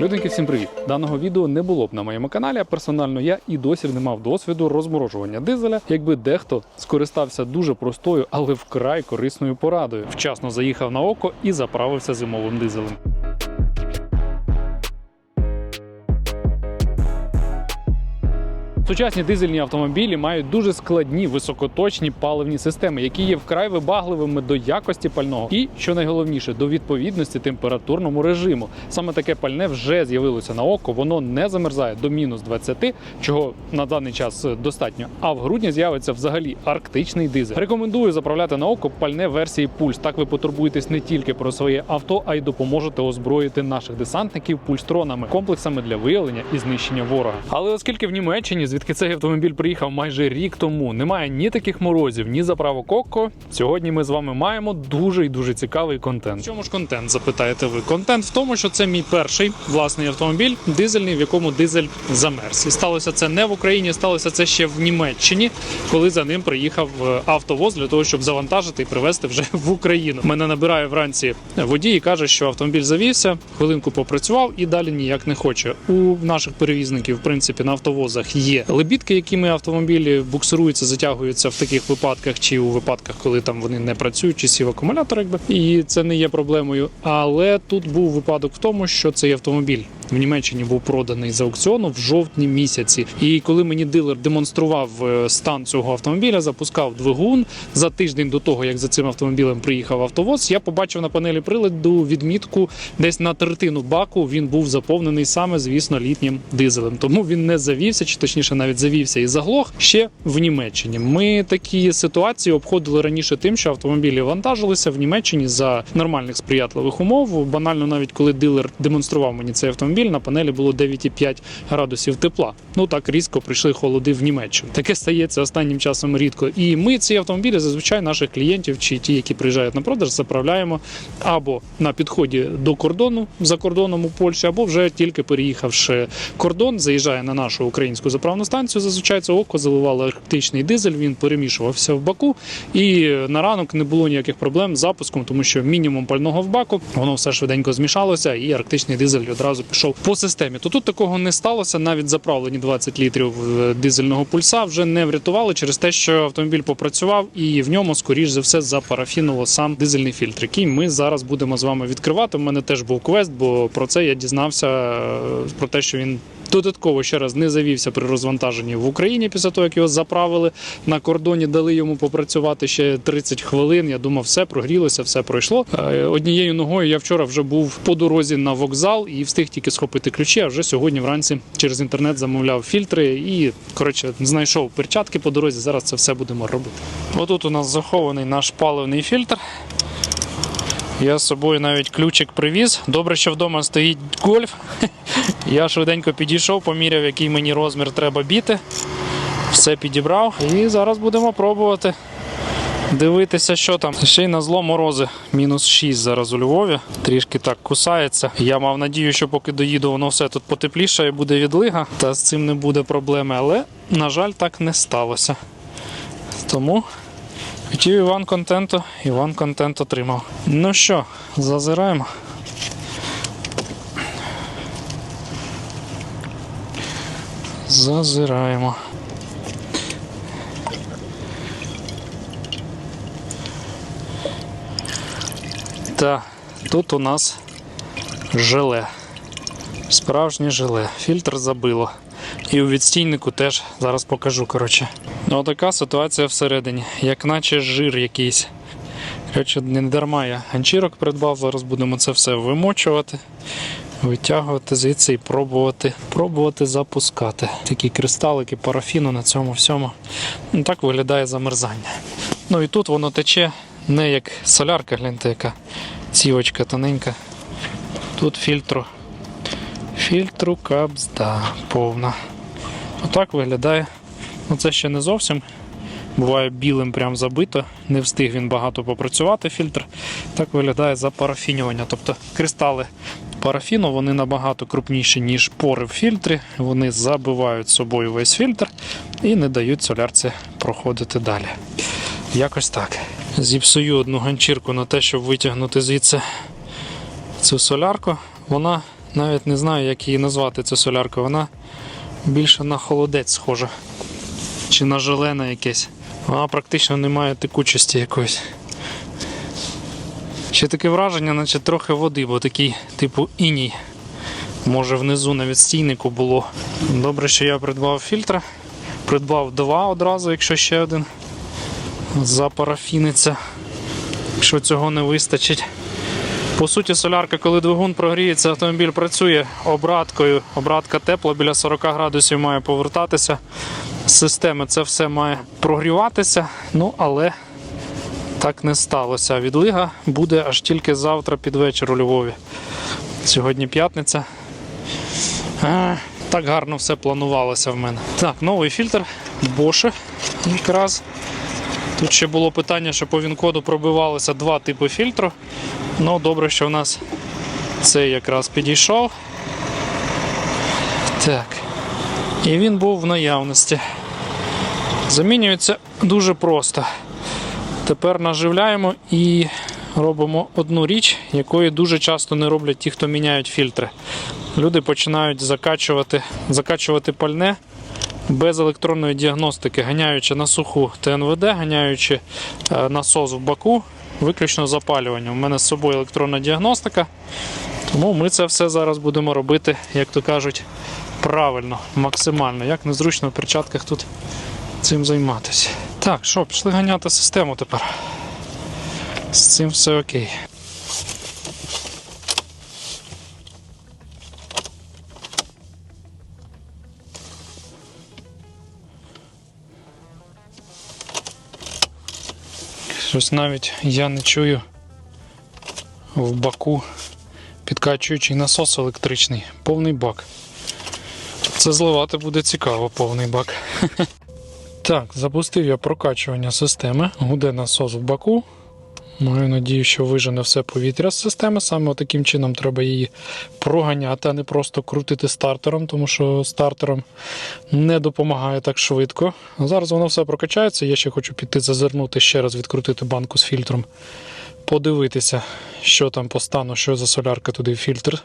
Людинки, всім привіт! Даного відео не було б на моєму каналі. Персонально я і досі не мав досвіду розморожування дизеля, якби дехто скористався дуже простою, але вкрай корисною порадою. Вчасно заїхав на око і заправився зимовим дизелем. Сучасні дизельні автомобілі мають дуже складні високоточні паливні системи, які є вкрай вибагливими до якості пального, і що найголовніше до відповідності температурному режиму. Саме таке пальне вже з'явилося на око. Воно не замерзає до мінус 20, чого на даний час достатньо. А в грудні з'явиться взагалі арктичний дизель. Рекомендую заправляти на око пальне версії пульс. Так ви потурбуєтесь не тільки про своє авто, а й допоможете озброїти наших десантників пульстронами, комплексами для виявлення і знищення ворога. Але оскільки в Німеччині, звідки цей автомобіль приїхав майже рік тому, немає ні таких морозів, ні заправок око. Сьогодні ми з вами маємо дуже і дуже цікавий контент. В чому ж контент? Запитаєте ви? Контент в тому, що це мій перший власний автомобіль, дизельний, в якому дизель замерз. І сталося це не в Україні, сталося це ще в Німеччині, коли за ним приїхав е, автовоз для того, щоб завантажити і привезти вже в Україну. Мене набирає вранці водій і каже, що автомобіль завівся, хвилинку попрацював і далі ніяк не хоче. У наших перевізників, в принципі, на автовозах є лебідки, якими автомобілі буксируються, затягуються в таких випадках, чи у випадках, коли там вони не працюють, чи сів акумулятор, якби і це не є проблемою. Але тут був випадок в тому, що цей автомобіль. В Німеччині був проданий з аукціону в жовтні місяці. І коли мені дилер демонстрував е, стан цього автомобіля, запускав двигун за тиждень до того, як за цим автомобілем приїхав автовоз, я побачив на панелі приладу відмітку десь на третину баку. Він був заповнений саме, звісно, літнім дизелем. Тому він не завівся, чи точніше навіть завівся і заглох ще в Німеччині. Ми такі ситуації обходили раніше тим, що автомобілі вантажилися в Німеччині за нормальних сприятливих умов. Банально, навіть коли дилер демонстрував мені цей автомобіль, на панелі було 9,5 градусів тепла. Ну так різко прийшли холоди в Німеччину. Таке стається останнім часом рідко. І ми ці автомобілі зазвичай наших клієнтів чи ті, які приїжджають на продаж, заправляємо або на підході до кордону за кордоном у Польщі, або вже тільки переїхавши кордон, заїжджає на нашу українську заправну станцію. Зазвичай це око заливало арктичний дизель. Він перемішувався в баку, і на ранок не було ніяких проблем з запуском, тому що мінімум пального в баку воно все швиденько змішалося, і арктичний дизель одразу пішов по системі. То тут такого не сталося. Навіть заправлені 20 літрів е, дизельного пульса вже не врятували через те, що автомобіль попрацював, і в ньому, скоріш за все, запарафінило сам дизельний фільтр, який ми зараз будемо з вами відкривати. У мене теж був квест, бо про це я дізнався е, про те, що він. Додатково ще раз не завівся при розвантаженні в Україні після того, як його заправили на кордоні, дали йому попрацювати ще 30 хвилин. Я думав, все прогрілося, все пройшло. Е, Однією ногою я вчора вже був по дорозі на вокзал і встиг тільки схопити ключі. А вже сьогодні вранці через інтернет замовляв фільтри і коротше знайшов перчатки по дорозі. Зараз це все будемо робити. Отут у нас захований наш паливний фільтр. Я з собою навіть ключик привіз. Добре, що вдома стоїть гольф. Я швиденько підійшов, поміряв, який мені розмір треба біти. Все підібрав. І зараз будемо пробувати дивитися, що там. Ще й на зло морози. Мінус 6 зараз у Львові. Трішки так кусається. Я мав надію, що поки доїду, воно все тут потепліше і буде відлига. Та з цим не буде проблеми. Але, на жаль, так не сталося. Тому хотів Іван контенту, Іван контент отримав. Ну що, зазираємо. Зазираємо. Так, тут у нас желе. Справжнє желе. Фільтр забило. І у відстійнику теж зараз покажу. коротше. Ну, така ситуація всередині, як наче жир якийсь. Коротше, не дарма я ганчірок придбав. Зараз будемо це все вимочувати, витягувати звідси і пробувати, пробувати запускати. Такі кристалики парафіну на цьому всьому. Ну, так виглядає замерзання. Ну і тут воно тече не як солярка, гляньте, яка цівочка тоненька. Тут фільтру. Фільтру капзда повна. Отак виглядає. Ну це ще не зовсім. Буває білим прям забито, не встиг він багато попрацювати фільтр. Так виглядає запарафінювання. Тобто кристали парафіну вони набагато крупніші, ніж пори в фільтрі. Вони забивають собою весь фільтр і не дають солярці проходити далі. Якось так. Зіпсую одну ганчірку на те, щоб витягнути звідси цю солярку. Вона Навіть не знаю, як її назвати цю солярку. Вона більше на холодець схожа. Чи на жалена якесь. Вона практично не має текучості якоїсь. Ще таке враження, наче трохи води, бо такий, типу, іній. Може внизу на відстійнику було. Добре, що я придбав фільтр. Придбав два одразу, якщо ще один запарафіниться. Якщо цього не вистачить. По суті, солярка, коли двигун прогріється, автомобіль працює обраткою. Обратка тепла, біля 40 градусів має повертатися. Системи це все має прогріватися. Ну, але так не сталося. Відлига буде аж тільки завтра під вечір у Львові. Сьогодні п'ятниця. Так гарно все планувалося в мене. Так, новий фільтр Bosch якраз. Тут ще було питання, що по він-коду пробивалися два типи фільтру. Ну, добре, що в нас цей якраз підійшов. Так. І він був в наявності. Замінюється дуже просто. Тепер наживляємо і робимо одну річ, якої дуже часто не роблять ті, хто міняють фільтри. Люди починають закачувати, закачувати пальне без електронної діагностики, ганяючи на суху ТНВД, ганяючи е, насос в баку, виключно запалювання. У мене з собою електронна діагностика, тому ми це все зараз будемо робити, як то кажуть, правильно, максимально. Як незручно в перчатках тут цим займатися. Так, що, пішли ганяти систему тепер. З цим все окей. Щось навіть я не чую в баку підкачуючий насос електричний, повний бак. Це зливати буде цікаво, повний бак. Так, запустив я прокачування системи. Гуде насос в баку. Маю надію, що вижене все повітря з системи. Саме таким чином треба її проганяти, а не просто крутити стартером, тому що стартером не допомагає так швидко. Зараз воно все прокачається. Я ще хочу піти зазирнути ще раз, відкрутити банку з фільтром, подивитися, що там по стану, що за солярка туди фільтр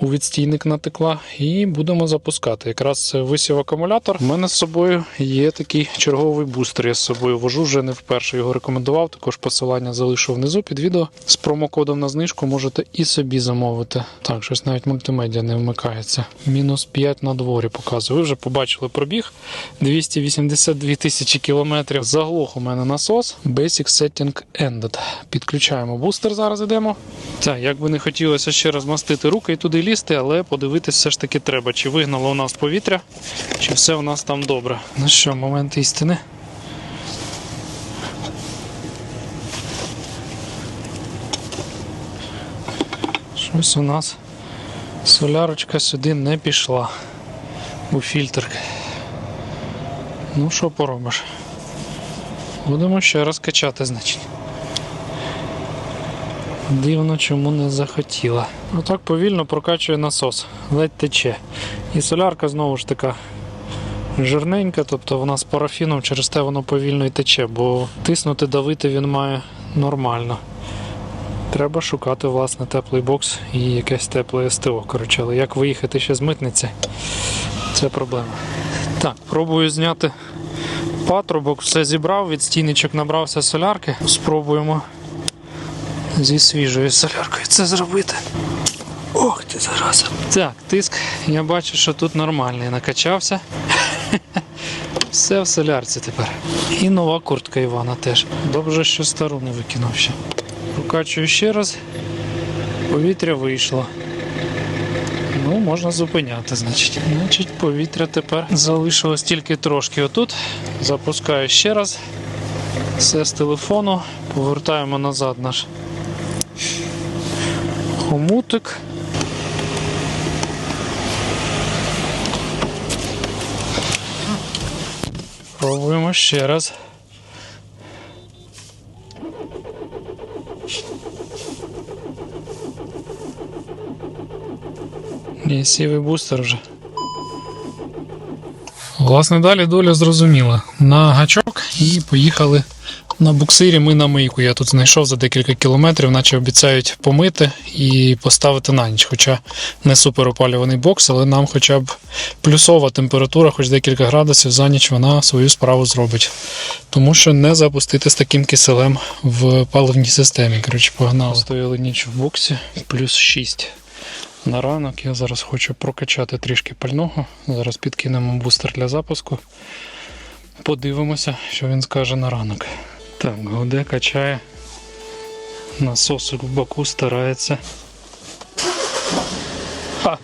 у відстійник натекла. І будемо запускати. Якраз висів акумулятор. У мене з собою є такий черговий бустер. Я з собою вожу, вже не вперше його рекомендував. Також посилання залишу внизу під відео. З промокодом на знижку можете і собі замовити. Так, щось навіть мультимедіа не вмикається. Мінус 5 на дворі показує. Ви вже побачили пробіг 282 тисячі кілометрів. Заглох у мене насос. Basic Setting Ended. Підключаємо бустер. Зараз йдемо. Так, як би не хотілося ще раз мастити руки і туди лізти, але подивитись все ж таки треба, чи вигнало у нас повітря, чи все у нас там добре. Ну що, момент істини. Щось у нас солярочка сюди не пішла у фільтр. Ну, що поробиш? Будемо ще раз качати, значить. Дивно, чому не захотіла. Отак повільно прокачує насос, ледь тече. І солярка знову ж така жирненька, тобто вона з парафіном, через те воно повільно і тече, бо тиснути, давити він має нормально. Треба шукати власне теплий бокс і якесь тепле СТО. Коротше, але як виїхати ще з митниці, це проблема. Так, пробую зняти патрубок, все зібрав, від стіничок набрався солярки. Спробуємо зі свіжою соляркою це зробити. Ох ти зараза. Так, тиск, я бачу, що тут нормальний накачався. Все в солярці тепер. І нова куртка Івана теж. Добре, що стару не викинув ще. Прокачую ще раз. Повітря вийшло. Ну, можна зупиняти, значить. Значить, повітря тепер залишилось тільки трошки отут. Запускаю ще раз. Все з телефону. Повертаємо назад наш хомутик. Пробуємо ще раз. Ні, сівий бустер вже. Власне, далі доля зрозуміла. На гачок і поїхали На буксирі ми на мийку. Я тут знайшов за декілька кілометрів, наче обіцяють помити і поставити на ніч. Хоча не супер опалюваний бокс, але нам хоча б плюсова температура, хоч декілька градусів за ніч вона свою справу зробить. Тому що не запустити з таким киселем в паливній системі. Коротше, погнали. Стояли ніч в боксі, плюс 6 на ранок. Я зараз хочу прокачати трішки пального. Зараз підкинемо бустер для запуску. Подивимося, що він скаже на ранок. Так, Гуде качає. Насосик в боку старається. Ха!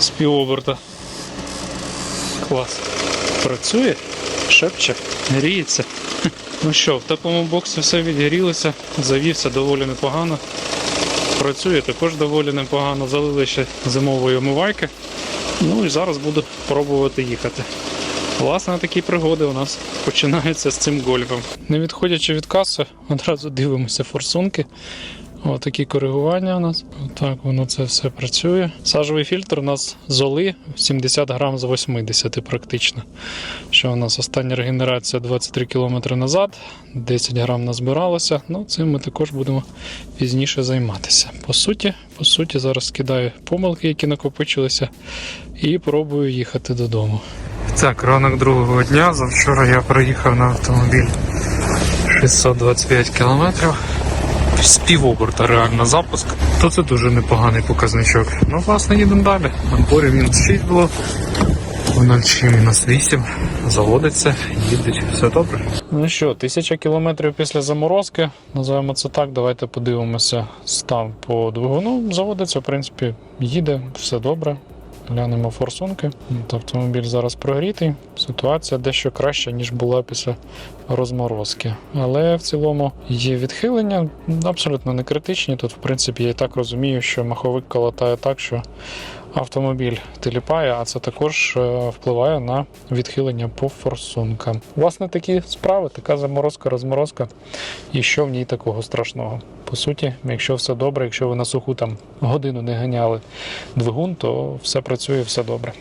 З півоберта. Клас. Працює, шепче, гріється. Ну що, в такому боксі все відгрілося, завівся доволі непогано. Працює також доволі непогано. Залили ще зимової омивайки. Ну і зараз буду пробувати їхати. Власне, такі пригоди у нас починаються з цим гольфом. Не відходячи від каси, одразу дивимося форсунки. Отакі коригування у нас. Так воно це все працює. Сажовий фільтр у нас золи 70 грам з 80 практично. Що у нас остання регенерація 23 км назад, 10 грам назбиралося. Ну, цим ми також будемо пізніше займатися. По суті, по суті, зараз скидаю помилки, які накопичилися, і пробую їхати додому. Так, ранок другого дня. Завчора я приїхав на автомобіль 625 кілометрів. З півоберта реально запуск, то це дуже непоганий показничок. Ну, власне, їдемо далі. На борі мінус 6 було, вночі мінус 8. Заводиться, їдуть, все добре. Ну що, тисяча кілометрів після заморозки, називаємо це так. Давайте подивимося стан по двигуну. Заводиться, в принципі, їде, все добре. Глянемо форсунки. Автомобіль зараз прогрітий. Ситуація дещо краща, ніж була після розморозки. Але в цілому є відхилення, абсолютно не критичні. Тут, в принципі, я і так розумію, що маховик колотає так, що автомобіль теліпає, а це також е, впливає на відхилення по форсункам. Власне, такі справи, така заморозка, розморозка. І що в ній такого страшного? По суті, якщо все добре, якщо ви на суху там годину не ганяли двигун, то все працює, все добре.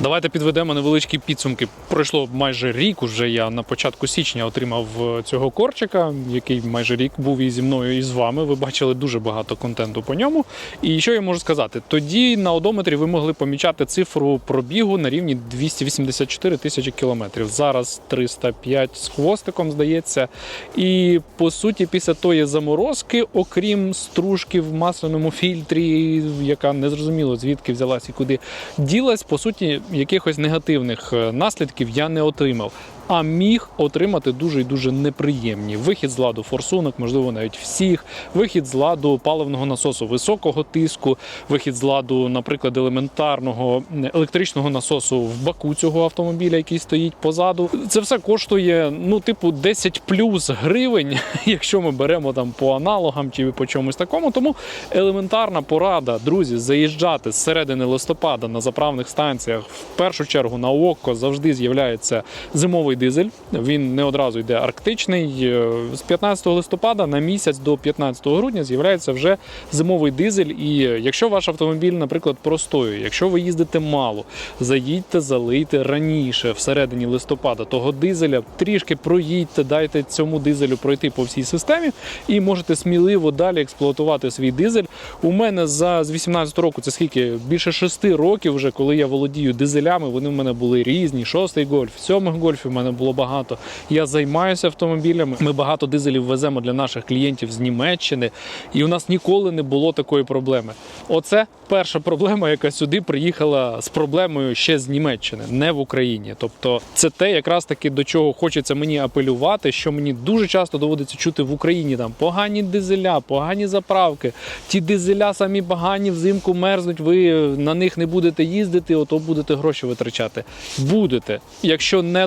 Давайте підведемо невеличкі підсумки. Пройшло майже рік. Уже я на початку січня отримав е, цього корчика, який майже рік був і зі мною, і з вами. Ви бачили дуже багато контенту по ньому. І що я можу сказати? Тоді на одометрі ви могли помічати цифру пробігу на рівні 284 тисячі кілометрів. Зараз 305 з хвостиком, здається. І по суті, після тої заморозки, окрім стружки в масляному фільтрі, яка незрозуміло звідки взялась і куди ділась, по суті, якихось негативних е, наслідків я не отримав. А міг отримати дуже і дуже неприємні вихід з ладу форсунок, можливо, навіть всіх, вихід з ладу паливного насосу високого тиску, вихід з ладу, наприклад, елементарного електричного насосу в баку цього автомобіля, який стоїть позаду. Це все коштує, ну, типу, 10 плюс гривень, якщо ми беремо там по аналогам чи по чомусь такому. Тому елементарна порада, друзі, заїжджати з середини листопада на заправних станціях в першу чергу на ОККО завжди з'являється зимовий дизель. Він не одразу йде арктичний. Е, З 15 листопада на місяць до 15 грудня з'являється вже зимовий дизель. І якщо ваш автомобіль, наприклад, простоює, якщо ви їздите мало, заїдьте, залийте раніше, всередині листопада, того дизеля трішки проїдьте, дайте цьому дизелю пройти по всій системі, і можете сміливо далі експлуатувати свій дизель. У мене за з 18 року це скільки більше 6 років, вже коли я володію дизелями. Вони в мене були різні. Шостий гольф, сьомих гольфів в мене було багато. Я займаюся автомобілями. Ми багато дизелів веземо для наших клієнтів з Німеччини, і у нас ніколи не було такої проблеми. Оце перша проблема, яка сюди приїхала з проблемою ще з Німеччини, не в Україні. Тобто, це те, якраз таки до чого хочеться мені апелювати, що мені дуже часто доводиться чути в Україні там погані дизеля, погані заправки. Ті дизеля самі погані взимку мерзнуть. Ви на них не будете їздити, ото будете гроші витрачати. Будете, якщо не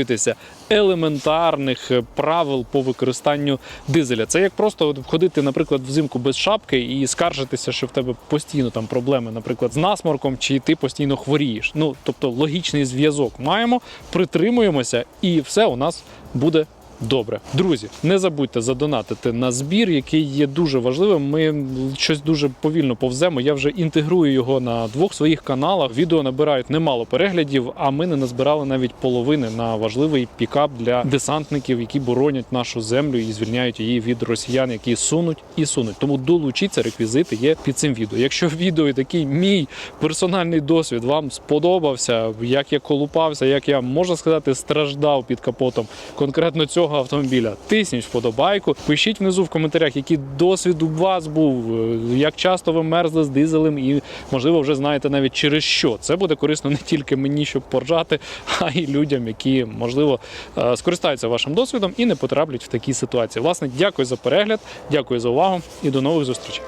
дотримуєтеся елементарних е, правил по використанню дизеля. Це як просто от ходити, наприклад, взимку без шапки і скаржитися, що в тебе постійно там проблеми, наприклад, з насморком, чи ти постійно хворієш. Ну тобто логічний зв'язок маємо, притримуємося, і все у нас буде добре. Друзі, не забудьте задонатити на збір, який є дуже важливим. Ми щось дуже повільно повземо. Я вже інтегрую його на двох своїх каналах. Відео набирають немало переглядів, а ми не назбирали навіть половини на важливий пікап для десантників, які боронять нашу землю і звільняють її від росіян, які сунуть і сунуть. Тому долучіться, реквізити є під цим відео. Якщо відео і такий мій персональний досвід вам сподобався, як я колупався, як я можна сказати, страждав під капотом конкретно цього автомобіля. Тисніть вподобайку, пишіть внизу в коментарях, який досвід у вас був, е, як часто ви мерзли з дизелем, і можливо вже знаєте навіть через що. Це буде корисно не тільки мені, щоб поржати, а й людям, які можливо е, скористаються вашим досвідом і не потраплять в такі ситуації. Власне, дякую за перегляд, дякую за увагу і до нових зустрічей.